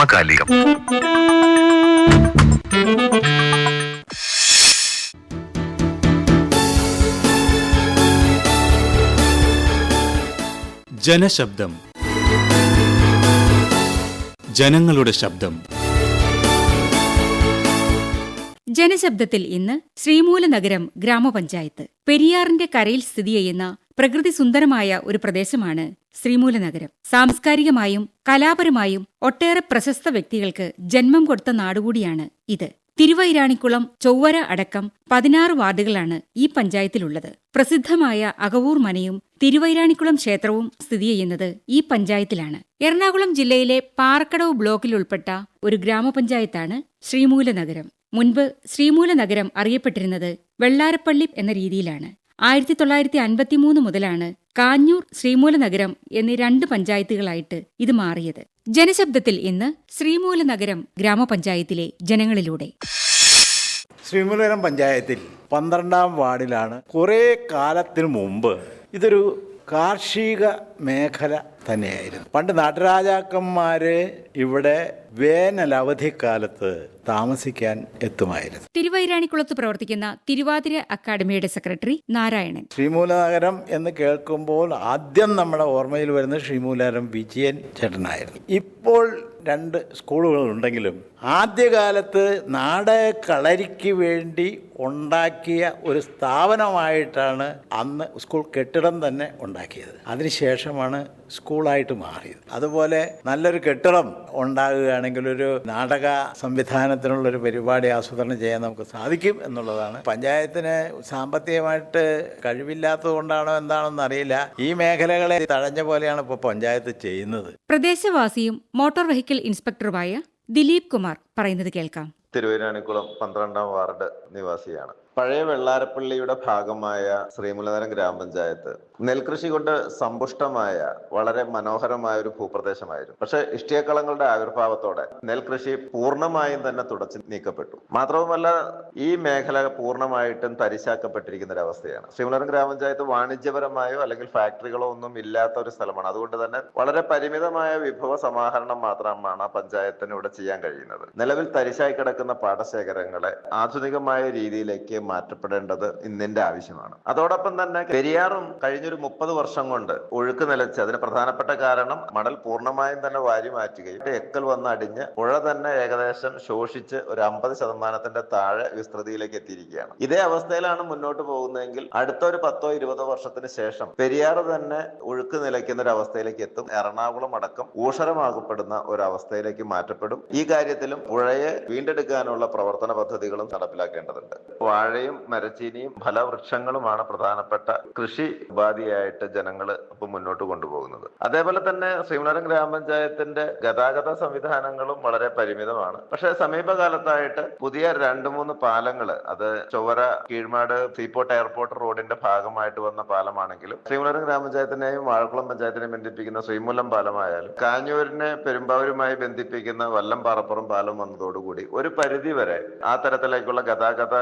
സമകാലികം. ജനശബ്ദം. ജനങ്ങളുടെ ശബ്ദം. ജനശബ്ദത്തിൽ ഇന്ന് ശ്രീമൂലനഗരം ഗ്രാമപഞ്ചായത്ത്. പെരിയാറിന്റെ കരയിൽ സ്ഥിതി ചെയ്യുന്ന പ്രകൃതി സുന്ദരമായ ഒരു പ്രദേശമാണ് ശ്രീമൂലനഗരം. സാംസ്കാരികമായും കലാപരമായും ഒട്ടേറെ പ്രശസ്ത വ്യക്തികൾക്ക് ജന്മം കൊടുത്ത നാടുകൂടിയാണ് ഇത്. തിരുവൈരാണിക്കുളം ചൊവ്വര അടക്കം പതിനാറ് വാർഡുകളാണ് ഈ പഞ്ചായത്തിലുള്ളത്. പ്രസിദ്ധമായ അകവൂർ മനയും തിരുവൈരാണിക്കുളം ക്ഷേത്രവും സ്ഥിതി ചെയ്യുന്നത് ഈ പഞ്ചായത്തിലാണ്. എറണാകുളം ജില്ലയിലെ പാറക്കടവ് ബ്ലോക്കിൽ ഉൾപ്പെട്ട ഒരു ഗ്രാമപഞ്ചായത്താണ് ശ്രീമൂലനഗരം. മുൻപ് ശ്രീമൂലനഗരം അറിയപ്പെട്ടിരുന്നത് വെള്ളാരപ്പള്ളി എന്ന രീതിയിലാണ്. ആയിരത്തി തൊള്ളായിരത്തി അൻപത്തിമൂന്ന് മുതലാണ് കാഞ്ഞൂർ ശ്രീമൂലനഗരം എന്നീ രണ്ട് പഞ്ചായത്തുകളായിട്ട് ഇത് മാറിയത്. ജനശബ്ദത്തിൽ ഇന്ന് ശ്രീമൂലനഗരം ഗ്രാമപഞ്ചായത്തിലെ ജനങ്ങളിലൂടെ. ശ്രീമൂലനഗരം പഞ്ചായത്തിൽ പന്ത്രണ്ടാം വാർഡിലാണ് കുറേ കാലത്തിന് മുമ്പ് ഇതൊരു കാർഷിക മേഖല തന്നെയായിരുന്നു. പണ്ട് നാട്ടുരാജാക്കന്മാർ ഇവിടെ വേനൽ അവധിക്കാലത്ത് താമസിക്കാൻ എത്തുമായിരുന്നു. തിരുവൈരാണിക്കുളത്ത് പ്രവർത്തിക്കുന്ന തിരുവാതിര അക്കാദമിയുടെ സെക്രട്ടറി നാരായണൻ. ശ്രീമൂലനഗരം എന്ന് കേൾക്കുമ്പോൾ ആദ്യം നമ്മുടെ ഓർമ്മയിൽ വരുന്ന ശ്രീമൂലനഗരം വിജയൻ ചേട്ടനായിരുന്നു. ഇപ്പോൾ രണ്ട് സ്കൂളുകൾ ഉണ്ടെങ്കിലും ആദ്യകാലത്ത് നാടക കളരിക്ക് വേണ്ടി ഉണ്ടാക്കിയ ഒരു സ്ഥാപനമായിട്ടാണ് അന്ന് സ്കൂൾ കെട്ടിടം തന്നെ ഉണ്ടാക്കിയത്. അതിനുശേഷമാണ് സ്കൂളായിട്ട് മാറിയത്. അതുപോലെ നല്ലൊരു കെട്ടിടം ഉണ്ടാകുകയാണെങ്കിൽ ഒരു നാടക സംവിധാനത്തിനുള്ള ഒരു പരിപാടി ആസൂത്രണം ചെയ്യാൻ നമുക്ക് സാധിക്കും എന്നുള്ളതാണ്. പഞ്ചായത്തിന് സാമ്പത്തികമായിട്ട് കഴിവില്ലാത്തത് കൊണ്ടാണോ എന്താണെന്ന് അറിയില്ല. ഈ മേഖലകളെ തഴഞ്ഞ പോലെയാണ് ഇപ്പോൾ പഞ്ചായത്ത് ചെയ്യുന്നത്. പ്രദേശവാസിയും മോട്ടോർ വെഹിക്കിൾ ഇൻസ്പെക്ടറുമായ ദിലീപ് കുമാർ പറയുന്നത് കേൾക്കാം. തിരുവൈരാണിക്കുളം പന്ത്രണ്ടാം വാർഡ് നിവാസിയാണ്. പഴയ വെള്ളാരപ്പള്ളിയുടെ ഭാഗമായ ശ്രീമുലനഗരം ഗ്രാമപഞ്ചായത്ത് നെൽകൃഷി കൊണ്ട് സമ്പുഷ്ടമായ വളരെ മനോഹരമായ ഒരു ഭൂപ്രദേശമായിരുന്നു. പക്ഷെ ഇഷ്ടിയക്കളങ്ങളുടെ ആവിർഭാവത്തോടെ നെൽകൃഷി പൂർണമായും തന്നെ തുടച്ചു നീക്കപ്പെട്ടു. മാത്രവുമല്ല ഈ മേഖല പൂർണമായിട്ടും തരിശാക്കപ്പെട്ടിരിക്കുന്ന ഒരു അവസ്ഥയാണ്. ശ്രീമുലനഗരം ഗ്രാമപഞ്ചായത്ത് വാണിജ്യപരമായോ അല്ലെങ്കിൽ ഫാക്ടറികളോ ഒന്നും ഇല്ലാത്ത ഒരു സ്ഥലമാണ്. അതുകൊണ്ട് തന്നെ വളരെ പരിമിതമായ വിഭവ സമാഹരണം മാത്രമാണ് ആ പഞ്ചായത്തിന് ഇവിടെ ചെയ്യാൻ കഴിയുന്നത്. നിലവിൽ തരിശായി കിടക്കുന്ന പാടശേഖരങ്ങളെ ആധുനികമായ രീതിയിലേക്ക് മാറ്റപ്പെടേണ്ടത് ഇന്നിന്റെ ആവശ്യമാണ്. അതോടൊപ്പം തന്നെ പെരിയാറും കഴിഞ്ഞൊരു മുപ്പത് വർഷം കൊണ്ട് ഒഴുക്ക് നിലച്ച് അതിന് പ്രധാനപ്പെട്ട കാരണം മണൽ പൂർണമായും തന്നെ വാരി മാറ്റുകയും എക്കൽ വന്ന് അടിഞ്ഞ് പുഴ തന്നെ ഏകദേശം ശോഷിച്ച് ഒരു അമ്പത് ശതമാനത്തിന്റെ താഴെ വിസ്തൃതിയിലേക്ക് എത്തിയിരിക്കുകയാണ്. ഇതേ അവസ്ഥയിലാണ് മുന്നോട്ട് പോകുന്നതെങ്കിൽ അടുത്ത ഒരു പത്തോ ഇരുപതോ വർഷത്തിന് ശേഷം പെരിയാർ തന്നെ ഒഴുക്ക് നിലയ്ക്കുന്ന ഒരു അവസ്ഥയിലേക്ക് എത്തും. എറണാകുളം അടക്കം ഊഷരമാകപ്പെടുന്ന ഒരു അവസ്ഥയിലേക്ക് മാറ്റപ്പെടും. ഈ കാര്യത്തിലും പുഴയെ വീണ്ടെടുക്കാനുള്ള പ്രവർത്തന പദ്ധതികളും നടപ്പിലാക്കേണ്ടതുണ്ട്. വാഴയും മരച്ചീനിയും ഫലവൃക്ഷങ്ങളുമാണ് പ്രധാനപ്പെട്ട കൃഷി ഉപാധിയായിട്ട് ജനങ്ങൾ ഇപ്പൊ മുന്നോട്ട് കൊണ്ടുപോകുന്നത്. അതേപോലെ തന്നെ ശ്രീമലരം ഗ്രാമപഞ്ചായത്തിന്റെ ഗതാഗത സംവിധാനങ്ങളും വളരെ പരിമിതമാണ്. പക്ഷേ സമീപകാലത്തായിട്ട് പുതിയ രണ്ട് മൂന്ന് പാലങ്ങൾ അത് ചൊവ്വര കീഴ്മാട് സീപോർട്ട് എയർപോർട്ട് റോഡിന്റെ ഭാഗമായിട്ട് വന്ന പാലമാണെങ്കിലും ശ്രീമലരം ഗ്രാമപഞ്ചായത്തിനെയും വാഴക്കുളം പഞ്ചായത്തിനെയും ബന്ധിപ്പിക്കുന്ന ശ്രീമൂലം പാലമായാലും കാഞ്ഞൂരിനെ പെരുമ്പാവൂരുമായി ബന്ധിപ്പിക്കുന്ന വല്ലം പാറപ്പുറം പാലം വന്നതോടുകൂടി ഒരു പരിധി വരെ ആ തരത്തിലേക്കുള്ള ഗതാഗത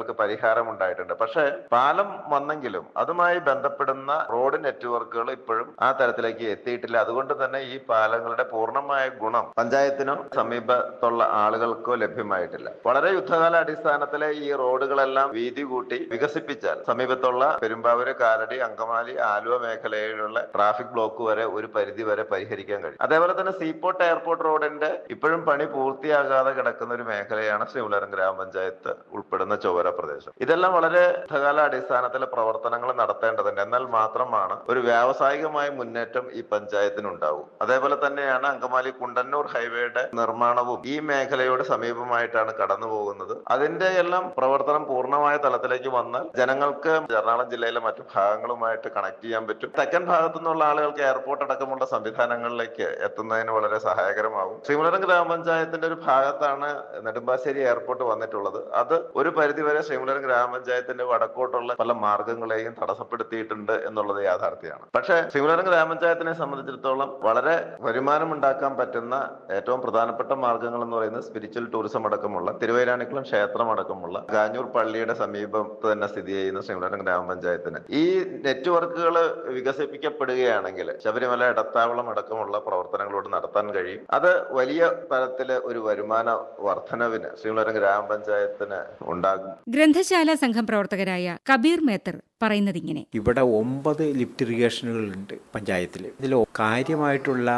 പ്രശ്നങ്ങൾക്ക് പരിഹാരം ഉണ്ടായിട്ടുണ്ട് പക്ഷെ പാലം വന്നെങ്കിലും അതുമായി ബന്ധപ്പെടുന്ന റോഡ് നെറ്റ്വർക്കുകൾ ഇപ്പോഴും ആ തരത്തിലേക്ക് എത്തിയിട്ടില്ല. അതുകൊണ്ട് തന്നെ ഈ പാലങ്ങളുടെ പൂർണമായ ഗുണം പഞ്ചായത്തിനോ സമീപത്തുള്ള ആളുകൾക്കോ ലഭ്യമായിട്ടില്ല. വളരെ യുദ്ധകാല അടിസ്ഥാനത്തിലെ ഈ റോഡുകളെല്ലാം വീതി കൂട്ടി വികസിപ്പിച്ചാൽ സമീപത്തുള്ള പെരുമ്പാവൂര് കാലടി അങ്കമാലി ആലുവ മേഖലയിലുള്ള ട്രാഫിക് ബ്ലോക്ക് വരെ ഒരു പരിധി വരെ പരിഹരിക്കാൻ കഴിയും. അതേപോലെ തന്നെ സീപോർട്ട് എയർപോർട്ട് റോഡിന്റെ ഇപ്പോഴും പണി പൂർത്തിയാകാതെ കിടക്കുന്ന ഒരു മേഖലയാണ് ശ്രീമുലരം ഗ്രാമപഞ്ചായത്ത് ഉൾപ്പെടുന്ന ചൊവ്വര പ്രദേശം. ഇതെല്ലാം വളരെ യുദ്ധകാല അടിസ്ഥാനത്തിലെ പ്രവർത്തനങ്ങൾ നടത്തേണ്ടതുണ്ട്. എന്നാൽ മാത്രമാണ് ഒരു വ്യാവസായികമായ മുന്നേറ്റം ഈ പഞ്ചായത്തിനുണ്ടാവും. അതേപോലെ തന്നെയാണ് അങ്കമാലി കുണ്ടന്നൂർ ഹൈവേയുടെ നിർമ്മാണവും ഈ മേഖലയോട് സമീപമായിട്ടാണ് കടന്നു പോകുന്നത് അതിന്റെ എല്ലാം പ്രവർത്തനം പൂർണമായ തലത്തിലേക്ക് വന്നാൽ ജനങ്ങൾക്ക് എറണാകുളം ജില്ലയിലെ മറ്റു ഭാഗങ്ങളുമായിട്ട് കണക്ട് ചെയ്യാൻ പറ്റും. തെക്കൻ ഭാഗത്തു നിന്നുള്ള ആളുകൾക്ക് എയർപോർട്ട് അടക്കമുള്ള സംവിധാനങ്ങളിലേക്ക് എത്തുന്നതിന് വളരെ സഹായകരമാകും ശ്രീമുലരം ഗ്രാമപഞ്ചായത്തിന്റെ ഒരു ഭാഗത്താണ് നെടുമ്പാശ്ശേരി എയർപോർട്ട് വന്നിട്ടുള്ളത്. അത് ഒരു പരിധിവരെ പൊതുവെ ശ്രീമുലരം ഗ്രാമപഞ്ചായത്തിന്റെ വടക്കോട്ടുള്ള പല മാർഗങ്ങളെയും തടസ്സപ്പെടുത്തിയിട്ടുണ്ട് എന്നുള്ളത് യാഥാർത്ഥ്യമാണ്. പക്ഷെ ശ്രീമുലർ ഗ്രാമപഞ്ചായത്തിനെ സംബന്ധിച്ചിടത്തോളം വളരെ വരുമാനം ഉണ്ടാക്കാൻ പറ്റുന്ന ഏറ്റവും പ്രധാനപ്പെട്ട മാർഗങ്ങൾ എന്ന് പറയുന്നത് സ്പിരിച്വൽ ടൂറിസം അടക്കമുള്ള തിരുവൈരാണിക്കുളം ക്ഷേത്രം അടക്കമുള്ള കാഞ്ഞൂർ പള്ളിയുടെ സമീപത്ത് തന്നെ സ്ഥിതി ചെയ്യുന്ന ശ്രീമുലർ ഗ്രാമപഞ്ചായത്തിന്. ഈ നെറ്റ്വർക്കുകൾ വികസിപ്പിക്കപ്പെടുകയാണെങ്കിൽ ശബരിമല ഇടത്താവളം അടക്കമുള്ള പ്രവർത്തനങ്ങളോട് നടത്താൻ കഴിയും. അത് വലിയ തരത്തിൽ ഒരു വരുമാന വർധനവിന് ശ്രീമുലർ ഗ്രാമപഞ്ചായത്തിന് ഉണ്ടാകും. ഗ്രന്ഥശാല സംഘം പ്രവർത്തകരായ കബീർ മേത്തർ പറയുന്നതിങ്ങനെ. ഇവിടെ ഒമ്പത് ലിഫ്റ്റ് ഇറിഗേഷനുകൾ ഉണ്ട് പഞ്ചായത്തിൽ ഇതിൽ കാര്യമായിട്ടുള്ള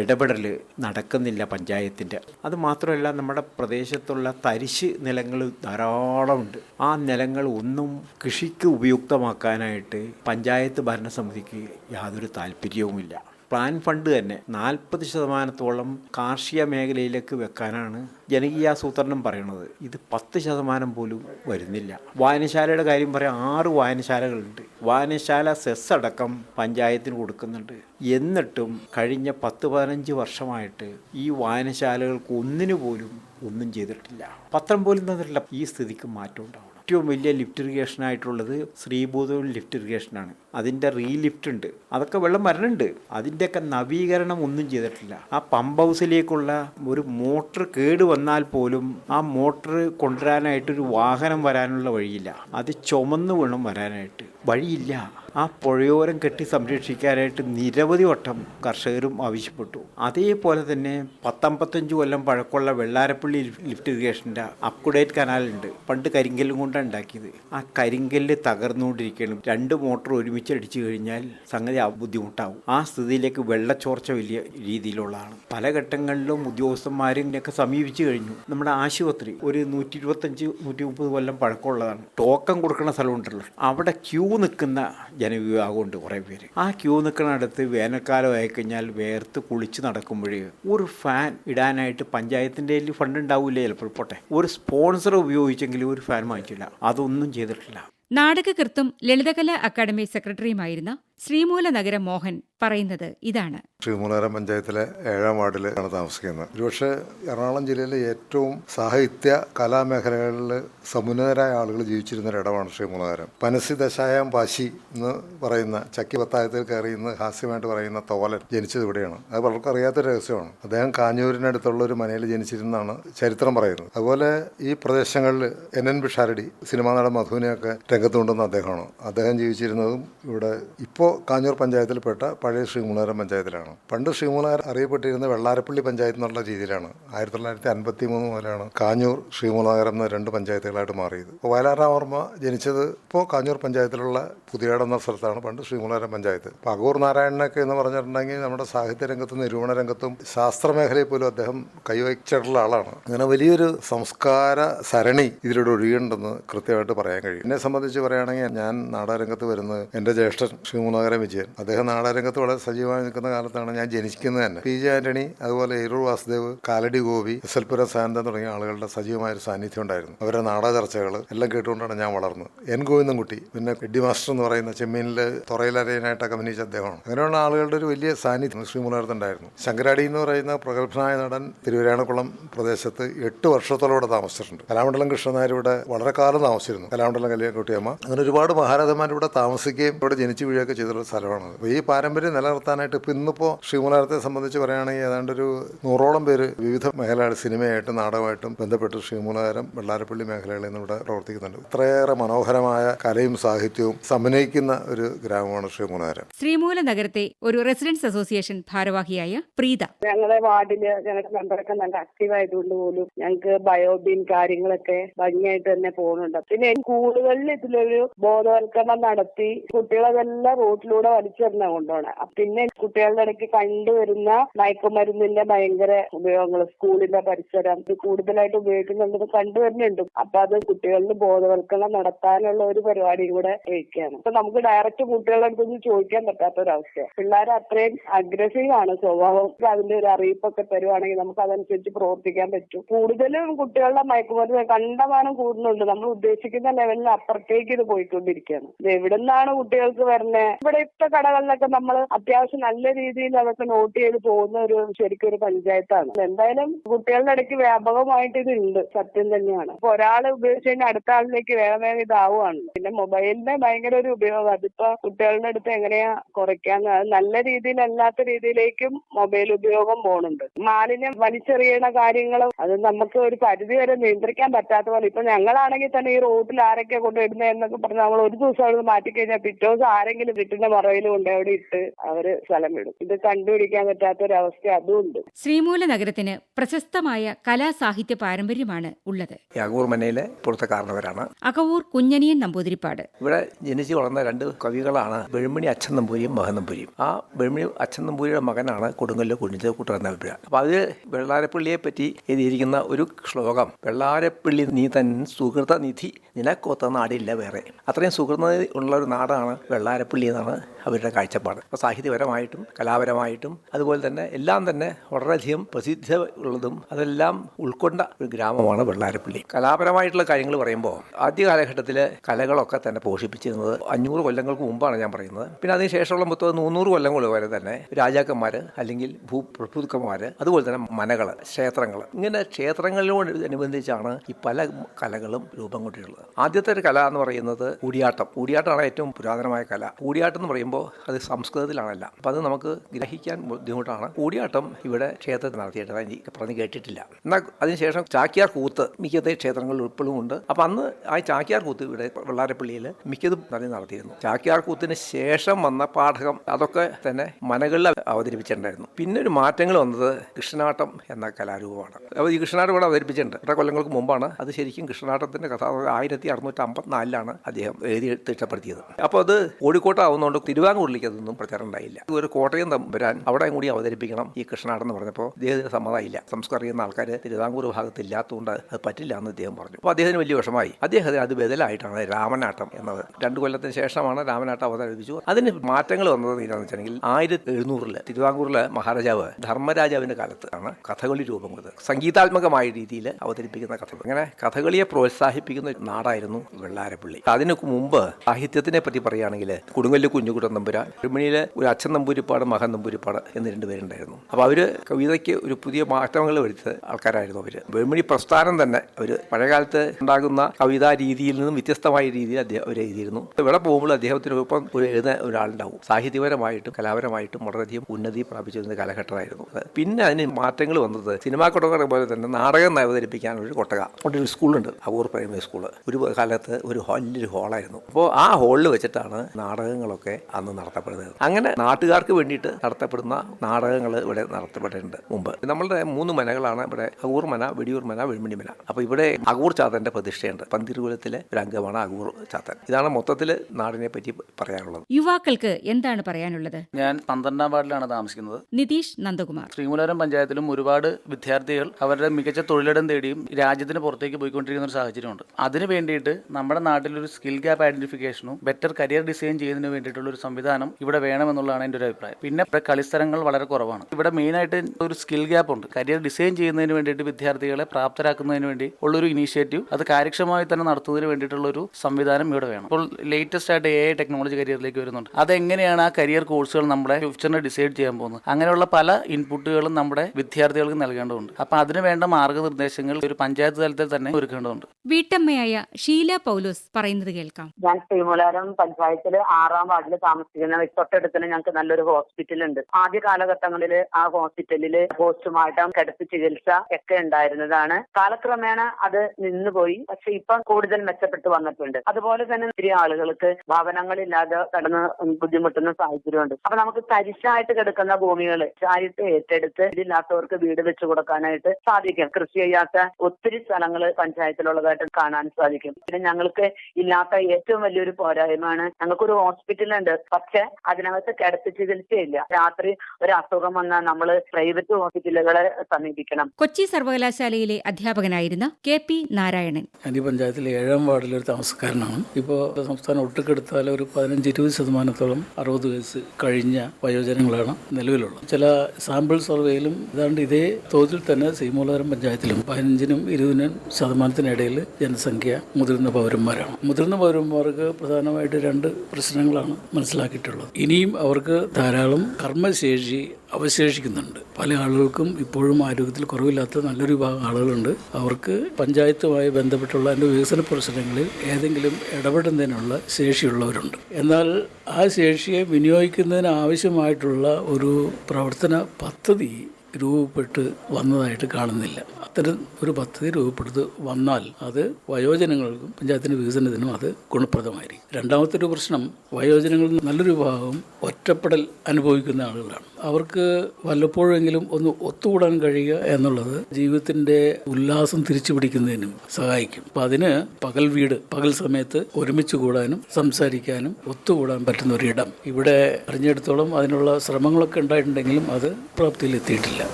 ഇടപെടൽ നടക്കുന്നില്ല പഞ്ചായത്തിന്റെ അത് മാത്രമല്ല നമ്മുടെ പ്രദേശത്തുള്ള തരിശ് നിലങ്ങൾ ധാരാളമുണ്ട്. ആ നിലങ്ങൾ ഒന്നും കൃഷിക്ക് ഉപയുക്തമാക്കാനായിട്ട് പഞ്ചായത്ത് ഭരണസമിതിക്ക് യാതൊരു താല്പര്യവുമില്ല. പ്ലാൻ ഫണ്ട് തന്നെ നാൽപ്പത് ശതമാനത്തോളം കാർഷിക മേഖലയിലേക്ക് വെക്കാനാണ് ജനകീയാസൂത്രണം പറയുന്നത് ഇത് പത്ത് ശതമാനം പോലും വരുന്നില്ല. വായനശാലയുടെ കാര്യം പറയാം. ആറ് വായനശാലകളുണ്ട്. വായനശാല സെസ് അടക്കം പഞ്ചായത്തിന് കൊടുക്കുന്നുണ്ട്. എന്നിട്ടും കഴിഞ്ഞ പത്ത് പതിനഞ്ച് വർഷമായിട്ട് ഈ വായനശാലകൾക്ക് ഒന്നിനു പോലും ഒന്നും ചെയ്തിട്ടില്ല. പത്രം പോലും തന്നിട്ടില്ല. ഈ സ്ഥിതിക്ക് മാറ്റം ഉണ്ടാവണം. ഏറ്റവും വലിയ ലിഫ്റ്റ് ഇറിഗേഷനായിട്ടുള്ളത് ശ്രീഭൂതവും ലിഫ്റ്റ് ഇറിഗേഷനാണ്. അതിന്റെ റീലിഫ്റ്റ് ഉണ്ട്. അതൊക്കെ വെള്ളം വരണുണ്ട്. അതിന്റെയൊക്കെ നവീകരണം ഒന്നും ചെയ്തിട്ടില്ല. ആ പമ്പ് ഹൗസിലേക്കുള്ള ഒരു മോട്ടർ കേട് വന്നാൽ പോലും ആ മോട്ടർ കൊണ്ടുവരാനായിട്ടൊരു വാഹനം വരാനുള്ള വഴിയില്ല. അത് ചുമന്ന് വേണം വരാനായിട്ട്. വഴിയില്ല. ആ പുഴയോരം കെട്ടി സംരക്ഷിക്കാനായിട്ട് നിരവധി വട്ടം കർഷകരും ആവശ്യപ്പെട്ടു. അതേപോലെ തന്നെ പത്തമ്പത്തഞ്ച് കൊല്ലം പഴക്കമുള്ള വെള്ളാരപ്പള്ളി ലിഫ്റ്റ് ഇറിഗേഷന്റെ അപ്ഡേറ്റ് കനാലുണ്ട് പണ്ട് കരിങ്കല്ലും കൊണ്ടാണ് ഉണ്ടാക്കിയത്. ആ കരിങ്കല്ല് തകർന്നുകൊണ്ടിരിക്കുകയാണ്. രണ്ട് മോട്ടർ ഒരുമിച്ച് അടിച്ചു കഴിഞ്ഞാൽ സംഗതി ബുദ്ധിമുട്ടാവും. ആ സ്ഥിതിയിലേക്ക് വെള്ളച്ചോർച്ച വലിയ രീതിയിലുള്ളതാണ്. പല ഘട്ടങ്ങളിലും ഉദ്യോഗസ്ഥന്മാരും ഒക്കെ സമീപിച്ചു കഴിഞ്ഞു. നമ്മുടെ ആശുപത്രി ഒരു നൂറ്റി ഇരുപത്തഞ്ച് നൂറ്റി മുപ്പത് കൊല്ലം പഴക്കമുള്ളതാണ്. ടോക്കൺ കൊടുക്കുന്ന സ്ഥലമുണ്ടല്ലോ. അവിടെ ക്യൂ നിൽക്കുന്ന ജനവിഭാഗമുണ്ട് കുറേ പേര്. ആ ക്യൂ നിൽക്കുന്നിടത്ത് വേനൽക്കാലം ആയിക്കഴിഞ്ഞാൽ വേർത്ത് കുളിച്ച് നടക്കുമ്പോഴേ ഒരു ഫാൻ ഇടാനായിട്ട് പഞ്ചായത്തിന്റെ ഫണ്ട് ഉണ്ടാവില്ല ചിലപ്പോൾ. പോട്ടെ. ഒരു സ്പോൺസർ ഉപയോഗിച്ചെങ്കിലും ഒരു ഫാൻ വാങ്ങിച്ചില്ല. അതൊന്നും ചെയ്തിട്ടില്ല. നാടകകൃത്തും ലളിതകലാ അക്കാദമി സെക്രട്ടറിയുമായിരുന്ന ശ്രീമൂല നഗരം മോഹൻ പറയുന്നത് ഇതാണ്. ശ്രീമൂലനഗരം പഞ്ചായത്തിലെ ഏഴാം വാർഡിൽ ആണ് താമസിക്കുന്നത്. ഒരുപക്ഷെ എറണാകുളം ജില്ലയിലെ ഏറ്റവും സാഹിത്യ കലാമേഖലകളിൽ സമുന്നതരായ ആളുകൾ ജീവിച്ചിരുന്ന ഒരിടമാണ് ശ്രീമൂലനഗരം. പനസി ദശായം പാശി എന്ന് പറയുന്ന ചക്കി പത്തായത്തിൽ കയറി ഇന്ന് ഹാസ്യമായിട്ട് പറയുന്ന തോലൻ ജനിച്ചത് ഇവിടെയാണ്. അത് പലർക്കും അറിയാത്ത രഹസ്യമാണ്. അദ്ദേഹം കാഞ്ഞൂരിനടുത്തുള്ള ഒരു മനയിൽ ജനിച്ചിരുന്നാണ് ചരിത്രം പറയുന്നത്. അതുപോലെ ഈ പ്രദേശങ്ങളിൽ എൻ എൻ ബിഷാരടി സിനിമാ നടൻ മധുവിനെയൊക്കെ രംഗത്തുകൊണ്ടുവന്ന അദ്ദേഹമാണ്. അദ്ദേഹം ജീവിച്ചിരുന്നതും ഇവിടെ. ഇപ്പോൾ കാഞ്ഞൂർ പഞ്ചായത്തിൽപ്പെട്ട പഴയ ശ്രീമൂലനഗരം പഞ്ചായത്തിലാണ്. പണ്ട് ശ്രീമൂലനഗരം അറിയപ്പെട്ടിരുന്ന വെള്ളാരപ്പള്ളി പഞ്ചായത്ത് എന്നുള്ള രീതിയിലാണ്. ആയിരത്തി തൊള്ളായിരത്തി അൻപത്തി മൂന്ന് മുതലാണ് കാഞ്ഞൂർ ശ്രീമൂലകരം എന്ന രണ്ട് പഞ്ചായത്തുകളായിട്ട് മാറിയത്. അപ്പോൾ വയലാറാവർമ്മ ജനിച്ചത് ഇപ്പോൾ കാഞ്ഞൂർ പഞ്ചായത്തിലുള്ള പുതിയാട് എന്ന സ്ഥലത്താണ് പണ്ട് ശ്രീമൂലനഗരം പഞ്ചായത്ത്. ഇപ്പോൾ അകൂർ നാരായണനൊക്കെ എന്ന് പറഞ്ഞിട്ടുണ്ടെങ്കിൽ നമ്മുടെ സാഹിത്യ രംഗത്തും നിരൂപണ രംഗത്തും ശാസ്ത്രമേഖലയിൽ പോലും അദ്ദേഹം കൈവച്ചിട്ടുള്ള ആളാണ്. അങ്ങനെ വലിയൊരു സംസ്കാര സരണി ഇതിലൂടെ ഒഴുകിയിട്ടുണ്ടെന്ന് കൃത്യമായിട്ട് പറയാൻ കഴിയും. എന്നെ സംബന്ധിച്ച് പറയുകയാണെങ്കിൽ ഞാൻ നാടകരംഗത്ത് വരുന്നത് എന്റെ ജ്യേഷ്ഠൻ ശ്രീമൂലനഗരം വിജയൻ. അദ്ദേഹം നാടകരംഗത്ത് വളരെ സജീവമായി നിൽക്കുന്ന കാലത്താണ് ഞാൻ ജനിക്കുന്നത് തന്നെ. പി ജെ ആന്റണി അതുപോലെ ഇരൂർ വാസുദേവ് കാലടി ഗോപി എസ് എൽ പുര സാനന്ദൻ തുടങ്ങിയ ആളുകളുടെ സജീവമായ ഒരു സാന്നിധ്യം ഉണ്ടായിരുന്നു. അവരുടെ നാടക ചർച്ചകൾ എല്ലാം കേട്ടുകൊണ്ടാണ് ഞാൻ വളർന്നത്. എൻ ഗോവിന്ദൻകുട്ടി പിന്നെ എഡ്ഡി മാസ്റ്റർ എന്ന് പറയുന്ന ചെമ്മീനിലെ തുറയിലരയനായിട്ടൊക്കെ അഭിനയിച്ച അദ്ദേഹമാണ്. അങ്ങനെയുള്ള ആളുകളുടെ ഒരു വലിയ സാന്നിധ്യം ശ്രീമൂലനഗരത്തുണ്ടായിരുന്നു ശങ്കരാടി എന്ന് പറയുന്ന പ്രഗത്ഭനായ നടൻ തിരുവരാണക്കുളം പ്രദേശത്ത് എട്ട് വർഷത്തോളം ഇവിടെ താമസിച്ചിട്ടുണ്ട്. കലാമണ്ഡലം കൃഷ്ണനായർ വളരെ കാലം താമസിച്ചിരുന്നു. കലാമണ്ഡലം കല്യാൺകുട്ടിയമ്മ അങ്ങനെ ഒരുപാട് മഹാരാജന്മാർ ഇവിടെ താമസിക്കുകയും ഇവിടെ ജനിച്ചു വീഴുകയൊക്കെ ചെയ്തിട്ടുള്ള സ്ഥലമാണ് അപ്പോൾ ഈ പാരമ്പര്യം നിലനിർത്താനായിട്ട് ഇപ്പോൾ ഇന്നിപ്പോൾ ശ്രീമൂലാരത്തെ സംബന്ധിച്ച് പറയുകയാണെങ്കിൽ ഏതാണ്ട് ഒരു നൂറോളം പേര് വിവിധ മേഖലകൾ സിനിമയായിട്ടും നാടകമായിട്ടും ബന്ധപ്പെട്ട് ശ്രീമൂലാരം വെള്ളാരപ്പള്ളി മേഖലകളിൽ നിന്ന് ഇവിടെ പ്രവർത്തിക്കുന്നുണ്ട്. ഇത്രയേറെ മനോഹരമായ കലയും സാഹിത്യവും സമന്വയിക്കുന്ന ഒരു ഗ്രാമമാണ് ശ്രീമൂലാരം. ശ്രീമൂല നഗരത്തെ ഒരു റെസിഡൻസ് അസോസിയേഷൻ ഭാരവാഹിയായ പ്രീത. ഞങ്ങളുടെ വാർഡിൽ ഞങ്ങളുടെ മെമ്പറൊക്കെ നല്ല ആക്റ്റീവ് ആയതുകൊണ്ട് പോലും ഞങ്ങൾക്ക് ബയോബിൻ കാര്യങ്ങളൊക്കെ ഭംഗിയായിട്ട് തന്നെ പോകുന്നുണ്ട്. പിന്നെ സ്കൂളുകളിൽ ഇതിലൊരു ബോധവൽക്കരണം നടത്തി കുട്ടികളതെല്ലാം റോട്ടിലൂടെ വലിച്ചെറിഞ്ഞ കൊണ്ടുപോകണം പിന്നെ കുട്ടികളുടെ ഇടയ്ക്ക് കണ്ടുവരുന്ന മയക്കുമരുന്നിന്റെ ഭയങ്കര ഉപയോഗങ്ങൾ സ്കൂളിന്റെ പരിസരം ഇത് കൂടുതലായിട്ട് ഉപയോഗിക്കുന്നുണ്ടെന്ന് കണ്ടുവരുന്നുണ്ട് അപ്പൊ അത് കുട്ടികളിൽ ബോധവൽക്കരണം നടത്താനുള്ള ഒരു പരിപാടി കൂടെ വയ്ക്കുകയാണ് അപ്പൊ നമുക്ക് ഡയറക്റ്റ് കുട്ടികളുടെ അടുത്തൊന്നും ചോദിക്കാൻ പറ്റാത്ത ഒരവസ്ഥയാണ് പിള്ളേർ അത്രയും അഗ്രസീവ് ആണ് സ്വഭാവം. അതിന്റെ ഒരു അറിയിപ്പൊക്കെ തരുവാണെങ്കിൽ നമുക്ക് അതനുസരിച്ച് പ്രവർത്തിക്കാൻ പറ്റും. കൂടുതലും കുട്ടികളുടെ മയക്കുമരുന്ന് കണ്ടമാനം കൂടുന്നുണ്ട്. നമ്മൾ ഉദ്ദേശിക്കുന്ന ലെവലിന് അപ്പുറത്തേക്ക് ഇത് പോയിക്കൊണ്ടിരിക്കുകയാണ്. ഇത് എവിടെ നിന്നാണ് കുട്ടികൾക്ക് വരുന്നത് ഇവിടെ ഇപ്പൊ കടകളിലൊക്കെ നമ്മൾ അത്യാവശ്യം നല്ല രീതിയിൽ അതൊക്കെ നോട്ട് ചെയ്ത് പോകുന്ന ഒരു ശരിക്കും ഒരു പഞ്ചായത്താണ്. എന്തായാലും കുട്ടികളുടെ ഇടയ്ക്ക് വ്യാപകമായിട്ട് ഇത് ഉണ്ട് സത്യം തന്നെയാണ്. അപ്പൊ ഒരാൾ ഉപയോഗിച്ച് കഴിഞ്ഞാൽ അടുത്ത ആളിലേക്ക് വേഗം വേഗം ഇതാവുകയാണ്. പിന്നെ മൊബൈലിന്റെ ഭയങ്കര ഒരു ഉപയോഗം. അതിപ്പോ കുട്ടികളുടെ അടുത്ത് എങ്ങനെയാ കുറയ്ക്കാന്ന് നല്ല നല്ല രീതിയിലല്ലാത്ത രീതിയിലേക്കും മൊബൈൽ ഉപയോഗം പോകുന്നുണ്ട് മാലിന്യം വലിച്ചെറിയണ കാര്യങ്ങളും അത് നമുക്ക് ഒരു പരിധി വരെ നിയന്ത്രിക്കാൻ പറ്റാത്ത പോലെ. ഇപ്പൊ ഞങ്ങളാണെങ്കിൽ തന്നെ ഈ റോഡിൽ ആരൊക്കെ കൊണ്ടുവരുന്നത് എന്നൊക്കെ പറഞ്ഞ് നമ്മൾ ഒരു ദിവസം അവിടെ മാറ്റി കഴിഞ്ഞാൽ പിറ്റേ ദിവസം ആരെങ്കിലും വീട്ടിന്റെ മറവിൽ കൊണ്ട് അവിടെ ഇട്ട് അവർ സ്ഥലം വിടും ഇത് കണ്ടുപിടിക്കാൻ പറ്റാത്ത ഒരു അവസ്ഥ അതും ശ്രീമൂല നഗരത്തിന് പ്രശസ്തമായ കലാസാഹിത്യ പാരമ്പര്യമാണ് ഉള്ളത്. യാഗൂർ മനയിലെ ഇപ്പോഴത്തെ കാരണവരാണ്. അകവൂർ കുഞ്ഞനിയൻ നമ്പൂതിരിപ്പാട്. ഇവിടെ ജനിച്ചു വളർന്ന രണ്ട് കവികളാണ് വെഴുമണി അച്ഛൻ നമ്പൂരിയും മകൻ നമ്പൂരിയും. ആ വെഴുമണി അച്ഛൻ നമ്പൂരിയുടെ മകനാണ് കൊടുങ്ങല്ല് കുഞ്ഞിതക്കൂട്ടർ എന്ന നമ്പൂരി അപ്പൊ അത് വെള്ളാരപ്പള്ളിയെ പറ്റി എഴുതിയിരിക്കുന്ന ഒരു ശ്ലോകം വെള്ളാരപ്പള്ളി നീ തൻ സുഹൃത നിധി നിനക്കൊത്ത നാടില്ല വേറെ. അത്രയും സുഹൃത ഉള്ള ഒരു നാടാണ് വെള്ളാരപ്പള്ളി എന്നാണ് അവരുടെ കാഴ്ചപ്പാട്. അപ്പോൾ സാഹിത്യപരമായിട്ടും കലാപരമായിട്ടും അതുപോലെ തന്നെ എല്ലാം തന്നെ വളരെയധികം പ്രസിദ്ധ ഉള്ളതും അതെല്ലാം ഉൾക്കൊണ്ട ഒരു ഗ്രാമമാണ് വെള്ളാരപ്പള്ളി. കലാപരമായിട്ടുള്ള കാര്യങ്ങൾ പറയുമ്പോൾ ആദ്യ കാലഘട്ടത്തിൽ കലകളൊക്കെ തന്നെ പോഷിപ്പിച്ചിരുന്നത് അഞ്ഞൂറ് കൊല്ലങ്ങൾക്ക് മുമ്പാണ് ഞാൻ പറയുന്നത്. പിന്നെ അതിനുശേഷമുള്ള മൊത്തം നൂന്നൂറ് കൊല്ലങ്ങൾ വരെ തന്നെ രാജാക്കന്മാർ അല്ലെങ്കിൽ ഭൂപ്രഭുക്കന്മാർ അതുപോലെ തന്നെ മനകൾ ക്ഷേത്രങ്ങൾ ഇങ്ങനെ ക്ഷേത്രങ്ങളിലോട് അനുബന്ധിച്ചാണ് ഈ പല കലകളും രൂപം കൊണ്ടിട്ടുള്ളത്. ആദ്യത്തെ ഒരു കല എന്ന് പറയുന്നത് കൂടിയാട്ടം കൂടിയാട്ടമാണ് ഏറ്റവും പുരാതനമായ കല. കൂടിയാട്ടം എന്ന് പറയുമ്പോൾ അത് സംസ്കൃതത്തിലാണല്ല. അപ്പം അത് നമുക്ക് ഗ്രഹിക്കാൻ ബുദ്ധിമുട്ടാണ്. കൂടിയാട്ടം ഇവിടെ ക്ഷേത്രത്തിൽ നടത്തിയിട്ട് എനിക്ക് പറഞ്ഞ് കേട്ടിട്ടില്ല. എന്നാൽ അതിനുശേഷം ചാക്യാർ കൂത്ത് മിക്കത്തെ ക്ഷേത്രങ്ങളിൽ ഇപ്പോഴും ഉണ്ട് അപ്പം അന്ന് ആ ചാക്യാർ കൂത്ത് ഇവിടെ വെള്ളാരപ്പള്ളിയിൽ മിക്കതും തന്നെ നടത്തിയിരുന്നു. ചാക്യാർ കൂത്തിന് ശേഷം വന്ന പാഠകം അതൊക്കെ തന്നെ മനകളിൽ അവതരിപ്പിച്ചിട്ടുണ്ടായിരുന്നു. പിന്നെ ഒരു മാറ്റങ്ങൾ വന്നത് കൃഷ്ണനാട്ടം എന്ന കലാരൂപമാണ്. അപ്പോൾ ഈ കൃഷ്ണനാട്ടം ഇവിടെ അവതരിപ്പിച്ചിട്ടുണ്ട്. എത്ര കൊല്ലങ്ങൾക്ക് മുമ്പാണ് അത് ശരിക്കും കൃഷ്ണനാട്ടത്തിന്റെ കഥ ആയിരത്തി അറുന്നൂറ്റി അമ്പത്തിനാലിലാണ് അദ്ദേഹം എഴുതി തിട്ടപ്പെടുത്തിയത് അപ്പോൾ അത് കോഴിക്കോട്ടാവുന്നതുകൊണ്ട് തിരുവാങ്കൂറിലേക്ക് അതൊന്നും പ്രചാരം ഉണ്ടായില്ല. ഒരു കോട്ടയം തമ്പുരാൻ അവിടെ കൂടി അവതരിപ്പിക്കണം ഈ കൃഷ്ണാടെന്ന് പറഞ്ഞപ്പോൾ അദ്ദേഹത്തിന് സമ്മതമായില്ല. സംസ്കാരം അറിയുന്ന ആൾക്കാർ തിരുവിതാംകൂർ ഭാഗത്ത് ഇല്ലാത്തതുകൊണ്ട് അത് പറ്റില്ല എന്ന് അദ്ദേഹം പറഞ്ഞു. അപ്പോൾ അദ്ദേഹത്തിന് വലിയ വിഷമായി അദ്ദേഹത്തിന് അത് ബദലായിട്ടാണ് രാമനാട്ടം എന്നത്. രണ്ട് കൊല്ലത്തിന് ശേഷമാണ് രാമനാട്ടം അവതരിപ്പിച്ചു. അതിന് മാറ്റങ്ങൾ വന്നത് എന്താണെന്ന് വെച്ചിട്ടുണ്ടെങ്കിൽ ആയിരത്തി എഴുന്നൂറിൽ തിരുവിതാംകൂറിലെ മഹാരാജാവ് ധർമ്മരാജാവിന്റെ കാലത്ത് ആണ് കഥകളി രൂപം കൊണ്ടത്. സംഗീതാത്മകമായ രീതിയിൽ അവതരിപ്പിക്കുന്ന കഥകൾ അങ്ങനെ കഥകളിയെ പ്രോത്സാഹിപ്പിക്കുന്ന ഒരു നാടായിരുന്നു വെള്ളാരപ്പള്ളി. അതിനു മുമ്പ് സാഹിത്യത്തിനെ പറ്റി പറയുകയാണെങ്കിൽ കൊടുങ്ങല്ല് കുഞ്ഞുകുട്ടൻ തിരുമണിയിലെ ഒരു അച്ഛൻ നമ്പൂരിപ്പാട് മകൻ നമ്പൂരിപ്പാട് എന്ന് രണ്ടുപേരുണ്ടായിരുന്നു അപ്പോൾ അവർ കവിതയ്ക്ക് ഒരു പുതിയ മാറ്റങ്ങൾ വരുത്തിയ ആൾക്കാരായിരുന്നു അവർ. വെളുമണി പ്രസ്ഥാനം തന്നെ അവർ പഴയകാലത്ത് ഉണ്ടാകുന്ന കവിതാ രീതിയിൽ നിന്നും വ്യത്യസ്തമായ രീതിയിൽ അദ്ദേഹം അവർ എഴുതിയിരുന്നു. ഇവിടെ പോകുമ്പോൾ അദ്ദേഹത്തിനൊപ്പം ഒരു എഴുതുന്ന ഒരാളുണ്ടാവും. സാഹിത്യപരമായിട്ടും കലാപരമായിട്ടും വളരെയധികം ഉന്നതി പ്രാപിച്ചിരുന്ന കാലഘട്ടമായിരുന്നു. പിന്നെ അതിന് മാറ്റങ്ങൾ വന്നത് സിനിമാ കൊട്ടക പോലെ തന്നെ നാടകം അവതരിപ്പിക്കാനുള്ള ഒരു കൊട്ടക. അവിടെ ഒരു സ്കൂളുണ്ട് അപൂർ പ്രൈമറി സ്കൂൾ ഒരു കാലത്ത് ഒരു വലിയൊരു ഹാളായിരുന്നു. അപ്പോൾ ആ ഹാളിൽ വെച്ചിട്ടാണ് നാടകങ്ങളൊക്കെ അന്ന് നടത്തപ്പെടുന്നത്. അങ്ങനെ നാട്ടുകാർക്ക് വേണ്ടിയിട്ട് നടത്തപ്പെടുന്ന നാടകങ്ങൾ ഇവിടെ നടത്തപ്പെട്ടിട്ടുണ്ട് മുമ്പ്. നമ്മളുടെ മൂന്ന് മനകളാണ് ഇവിടെ അകൂർ മന വെടിയൂർ മന വെഴുമണി മന. അപ്പോൾ ഇവിടെ അകൂർ ചാത്തന്റെ പ്രതിഷ്ഠയുണ്ട്. പന്തിരുകുലത്തിലെ ഒരു അംഗമാണ് അകൂർ ചാത്തൻ. ഇതാണ് മൊത്തത്തിൽ നാടിനെ പറ്റി പറയാനുള്ളത്. യുവാക്കൾക്ക് എന്താണ് പറയാനുള്ളത്? ഞാൻ പന്ത്രണ്ടാം വാർഡിലാണ് താമസിക്കുന്നത്. നിതീഷ് നന്ദകുമാർ. ശ്രീമൂലപുരം പഞ്ചായത്തിലും ഒരുപാട് വിദ്യാർത്ഥികൾ അവരുടെ മികച്ച തൊഴിലിടം തേടിയും രാജ്യത്തിന് പുറത്തേക്ക് പോയിക്കൊണ്ടിരിക്കുന്ന ഒരു സാഹചര്യമുണ്ട്. അതിന് വേണ്ടിയിട്ട് നമ്മുടെ നാട്ടിലൊരു സ്കിൽ ഗ്യാപ്പ് ഐഡന്റിഫിക്കേഷനും ബെറ്റർ കരിയർ ഡിസൈൻ ചെയ്യുന്നതിന് വേണ്ടിയിട്ടുള്ള ഒരു സംവിധാനം ഇവിടെ വേണമെന്നുള്ളതാണ് എന്റെ ഒരു അഭിപ്രായം. പിന്നെ ഇവിടെ കളിസ്ഥലങ്ങൾ വളരെ കുറവാണ്. ഇവിടെ മെയിനായിട്ട് ഒരു സ്കിൽ ഗ്യാപ്പ് ഉണ്ട്. കരിയർ ഡിസൈൻ ചെയ്യുന്നതിന് വേണ്ടിയിട്ട് വിദ്യാർത്ഥികളെ പ്രാപ്തരാക്കുന്നതിന് വേണ്ടി ഉള്ളൊരു ഇനീഷ്യേറ്റീവ് അത് കാര്യക്ഷമമായി തന്നെ നടത്തുന്നതിന് വേണ്ടിയിട്ടുള്ള ഒരു സംവിധാനം ഇവിടെ വേണം. ഇപ്പോൾ ലേറ്റസ്റ്റ് ആയിട്ട് എ ഐ ടെക്നോളജി കരിയറിലേക്ക് വരുന്നുണ്ട്. അതെങ്ങനെയാണ് ആ കരിയർ കോഴ്സുകൾ നമ്മുടെ ഫ്യൂച്ചറിനെ ഡിസൈഡ് ചെയ്യാൻ പോകുന്നത്? അങ്ങനെയുള്ള പല ഇൻപുട്ടുകളും നമ്മുടെ വിദ്യാർത്ഥികൾക്ക് നൽകേണ്ടതുണ്ട്. അപ്പൊ അതിന് വേണ്ട മാർഗനിർദ്ദേശങ്ങൾ ഒരു പഞ്ചായത്ത് തലത്തിൽ തന്നെ ഒരുക്കേണ്ടതുണ്ട്. വീട്ടമ്മയായ ഷീല പൗലോസ് പറയുന്നത് കേൾക്കാം. ഞാൻ ശ്രീമൂലാരം പഞ്ചായത്തിൽ ആറാം വാർഡിൽ താമസിക്കുന്ന തൊട്ടടുത്തിന് ഞങ്ങൾക്ക് നല്ലൊരു ഹോസ്പിറ്റൽ ഉണ്ട്. ആദ്യ കാലഘട്ടങ്ങളിൽ ആ ഹോസ്പിറ്റലിൽ പോസ്റ്റ്മോർട്ടം കിടത്തി ചികിത്സ ഒക്കെ ഉണ്ടായിരുന്നതാണ്. കാലക്രമേണ അത് നിന്നുപോയി. പക്ഷെ ഇപ്പം കൂടുതൽ മെച്ചപ്പെട്ടു വന്നിട്ടുണ്ട്. അതുപോലെ തന്നെ ഒത്തിരി ആളുകൾക്ക് ഭവനങ്ങളില്ലാതെ കടന്ന് ബുദ്ധിമുട്ടുന്ന സാഹചര്യമുണ്ട്. അപ്പൊ നമുക്ക് തരിശായിട്ട് കിടക്കുന്ന ഭൂമികൾ ചാരിട്ട് ഏറ്റെടുത്ത് ഇതില്ലാത്തവർക്ക് വീട് വെച്ചു കൊടുക്കാനായിട്ട് സാധിക്കും. കൃഷി ചെയ്യാത്ത ഒത്തിരി സ്ഥലങ്ങൾ പഞ്ചായത്തിലുള്ളതായിട്ട് കാണാൻ സാധിക്കും. പിന്നെ ഞങ്ങൾക്ക് ഇല്ലാത്ത ഏറ്റവും വലിയൊരു പോരായ്മയാണ് ഞങ്ങൾക്കൊരു ഹോസ്പിറ്റലുണ്ട് പക്ഷെ അതിനകത്ത് കിടത്തി ചികിത്സയില്ല രാത്രി ഒരു അസുഖം വന്നാൽ നമ്മൾ പ്രൈവറ്റ് ഹോസ്പിറ്റലുകളെ സമീപിക്കണം. കൊച്ചി സർവകലാശാലയിലെ അധ്യാപകനായിരുന്ന കെ പി നാരായണൻ. ഞാൻ പഞ്ചായത്തിലെ ഏഴാം വാർഡിലെ ഒരു താമസക്കാരനാണ്. ഇപ്പോൾ സംസ്ഥാനം ഒട്ടുക്കെടുത്താൽ ഒരു പതിനഞ്ച് ഇരുപത് ശതമാനത്തോളം അറുപത് വയസ്സ് കഴിഞ്ഞ വയോജനങ്ങളാണ് നിലവിലുള്ളത്. ചില സാമ്പിൾ സർവേയിലും ഏതാണ്ട് ഇതേ തോതിൽ തന്നെ ശ്രീമൂലവരം പഞ്ചായത്തിലും പതിനഞ്ചിനും ഇരുപതിനും ശതമാനത്തിനിടയിൽ ജനസംഖ്യ മുതിർന്ന പൗരന്മാരാണ്. മുതിർന്ന പൗരന്മാർക്ക് പ്രധാനമായിട്ട് രണ്ട് പ്രശ്നങ്ങളാണ് മനസ്സിലാക്കിയിട്ടുള്ളത്. ഇനിയും അവർക്ക് ധാരാളം കർമ്മശേഷി അവശേഷിക്കുന്നുണ്ട്. പല ആളുകൾക്കും ഇപ്പോഴും ആരോഗ്യത്തിൽ കുറവില്ലാത്ത നല്ലൊരു വിഭാഗം ആളുകളുണ്ട്. അവർക്ക് പഞ്ചായത്തുമായി ബന്ധപ്പെട്ടുള്ള അതിന്റെ വികസന പ്രശ്നങ്ങളിൽ ഏതെങ്കിലും ഇടപെടുന്നതിനുള്ള ശേഷിയുള്ളവരുണ്ട്. എന്നാൽ ആ ശേഷിയെ വിനിയോഗിക്കുന്നതിന് ആവശ്യമായിട്ടുള്ള ഒരു പ്രവർത്തന പദ്ധതി രൂപപ്പെട്ട് വന്നതായിട്ട് കാണുന്നില്ല. അത്തരം ഒരു പദ്ധതി രൂപപ്പെടുത്ത് വന്നാൽ അത് വയോജനങ്ങൾക്കും പഞ്ചായത്തിന്റെ വികസനത്തിനും അത് ഗുണപ്രദമായിരിക്കും. രണ്ടാമത്തെ ഒരു പ്രശ്നം വയോജനങ്ങളിൽ നല്ലൊരു വിഭാഗം ഒറ്റപ്പെടൽ അനുഭവിക്കുന്ന ആളുകളാണ്. അവർക്ക് വല്ലപ്പോഴെങ്കിലും ഒന്ന് ഒത്തുകൂടാൻ കഴിയുക എന്നുള്ളത് ജീവിതത്തിന്റെ ഉല്ലാസം തിരിച്ചു പിടിക്കുന്നതിനും സഹായിക്കും. അപ്പം അതിന് പകൽ വീട് പകൽ സമയത്ത് ഒരുമിച്ച് കൂടാനും സംസാരിക്കാനും ഒത്തുകൂടാൻ പറ്റുന്ന ഒരിടം ഇവിടെ അറിഞ്ഞെടുത്തോളം അതിനുള്ള ശ്രമങ്ങളൊക്കെ ഉണ്ടായിട്ടുണ്ടെങ്കിലും അത് പ്രാപ്തിയിലെത്തിയിട്ടില്ല.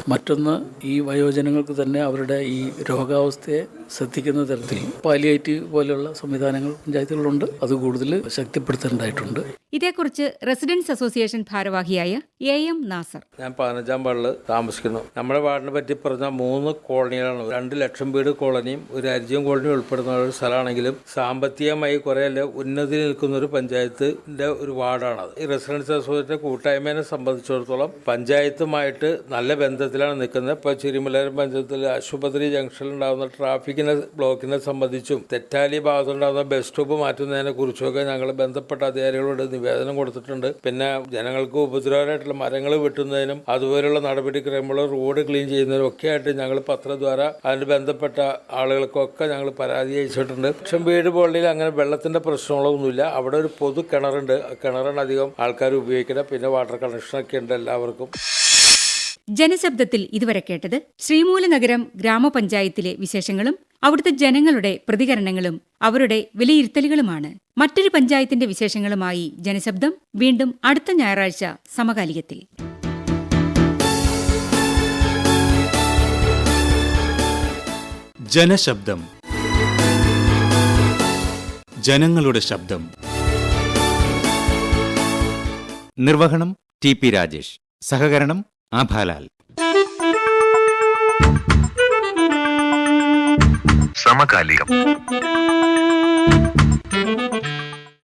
മറ്റൊന്ന് ഈ വയോജനങ്ങൾക്ക് തന്നെ അവരുടെ ഈ രോഗാവസ്ഥയെ ശ്രദ്ധിക്കുന്ന തരത്തിൽ പാലിയേറ്റീവ് പോലെയുള്ള സംവിധാനങ്ങൾ പഞ്ചായത്തുകളുണ്ട് അത് കൂടുതൽ ശക്തിപ്പെടുത്തേണ്ടതായിട്ടുണ്ട്. ഇതേക്കുറിച്ച് റെസിഡൻസ് അസോസിയേഷൻ ഭാരവാഹിയായ എ എം നാസർ. ഞാൻ പതിനഞ്ചാം വാർഡിൽ താമസിക്കുന്നു. നമ്മുടെ വാർഡിനെ പറ്റി പറഞ്ഞ മൂന്ന് കോളനികളാണ്. രണ്ട് ലക്ഷം വീട് കോളനിയും ഒരു അരിജം കോളനിയും ഉൾപ്പെടുന്ന ഒരു സ്ഥലമാണെങ്കിലും സാമ്പത്തികമായി കുറേയല്ല ഉന്നതി നിൽക്കുന്ന ഒരു പഞ്ചായത്തിന്റെ ഒരു വാർഡാണത്. ഈ റെസിഡൻസ് അസോസിയേഷന്റെ കൂട്ടായ്മയെ സംബന്ധിച്ചിടത്തോളം പഞ്ചായത്തുമായിട്ട് നല്ല ബന്ധത്തിലാണ് നിൽക്കുന്നത്. ഇപ്പോൾ ചിരിമലരം പഞ്ചായത്തിൽ ആശുപത്രി ജംഗ്ഷനിൽ ഉണ്ടാകുന്ന ട്രാഫിക്കിനെ ബ്ലോക്കിനെ ബ്ലോക്കിനെ സംബന്ധിച്ചും തെറ്റാലി ഭാഗത്തുണ്ടാകുന്ന ബസ് സ്റ്റോപ്പ് മാറ്റുന്നതിനെ കുറിച്ചൊക്കെ ഞങ്ങൾ ബന്ധപ്പെട്ട അധികാരികളോട് നിവേദനം കൊടുത്തിട്ടുണ്ട്. പിന്നെ ജനങ്ങൾക്ക് ഉപദ്രവമായിട്ടുള്ള മരങ്ങൾ വെട്ടുന്നതിനും അതുപോലുള്ള നടപടിക്രമങ്ങൾ റോഡ് ക്ലീൻ ചെയ്യുന്നതിനും ഒക്കെ ആയിട്ട് ഞങ്ങൾ പത്രദ്വാര അതിന് ബന്ധപ്പെട്ട ആളുകൾക്കൊക്കെ ഞങ്ങൾ പരാതി അയച്ചിട്ടുണ്ട്. പക്ഷെ വീട് പള്ളിയിൽ അങ്ങനെ വെള്ളത്തിന്റെ പ്രശ്നങ്ങളൊന്നുമില്ല. അവിടെ ഒരു പൊതു കിണറുണ്ട്. കിണറാണ് അധികം ആൾക്കാർ ഉപയോഗിക്കുന്നത്. പിന്നെ വാട്ടർ കണക്ഷനൊക്കെ ഉണ്ട് എല്ലാവർക്കും. ജനശബ്ദത്തിൽ ഇതുവരെ കേട്ടത് ശ്രീമൂലനഗരം ഗ്രാമപഞ്ചായത്തിലെ വിശേഷങ്ങളും അവിടുത്തെ ജനങ്ങളുടെ പ്രതികരണങ്ങളും അവരുടെ വിലയിരുത്തലുകളുമാണ്. മറ്റൊരു പഞ്ചായത്തിന്റെ വിശേഷങ്ങളുമായി ജനശബ്ദം വീണ്ടും അടുത്ത ഞായറാഴ്ച സമകാലികത്തിൽ. ജനശബ്ദം. ജനങ്ങളുടെ ശബ്ദം. നിർവഹണം ടി പി രാജേഷ്. സഹകരണം ആഭാലാൽ സമകാലികം.